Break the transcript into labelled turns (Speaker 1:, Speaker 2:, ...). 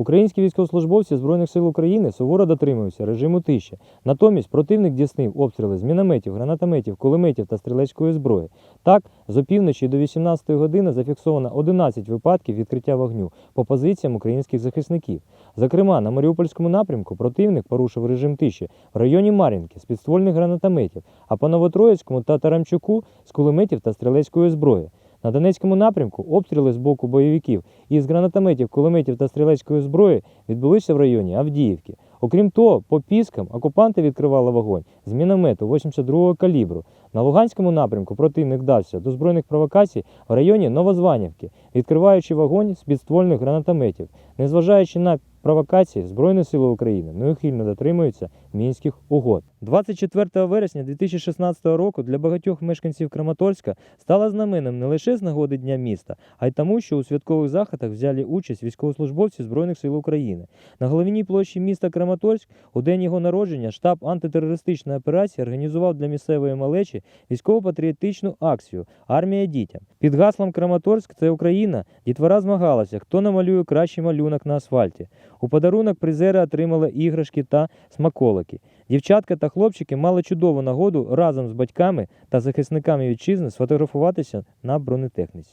Speaker 1: Українські військовослужбовці Збройних сил України суворо дотримуються режиму тиші. Натомість противник дійснив обстріли з мінометів, гранатометів, кулеметів та стрілецької зброї. Так, з опівночі до 18 години зафіксовано 11 випадків відкриття вогню по позиціям українських захисників. Зокрема, на Маріупольському напрямку противник порушив режим тиші в районі Мар'їнки з підствольних гранатометів, а по Новотроїцькому та Тарамчуку з кулеметів та стрілецької зброї. На Донецькому напрямку обстріли з боку бойовиків із гранатометів, кулеметів та стрілецької зброї відбулися в районі Авдіївки. Окрім того, по Піскам окупанти відкривали вогонь з міномету 82-го калібру. На Луганському напрямку противник дався до збройних провокацій в районі Новозванівки, відкриваючи вогонь з підствольних гранатометів. Незважаючи на провокації, Збройні сили України неухильно дотримуються мінських угод. 24 вересня 2016 року для багатьох мешканців Краматорська стала знаменем не лише з нагоди Дня міста, а й тому, що у святкових заходах взяли участь військовослужбовці Збройних сил України. На головній площі міста Краматорськ у день його народження штаб антитерористичної операції організував для місцевої малечі військово-патріотичну акцію Армія дітям. Під гаслом Краматорськ це Україна. Дітвора змагалася, хто намалює кращий малюнок на асфальті. У подарунок призери отримали іграшки та смаколики. Дівчатка та хлопчики мали чудову нагоду разом з батьками та захисниками вітчизни сфотографуватися на бронетехніці.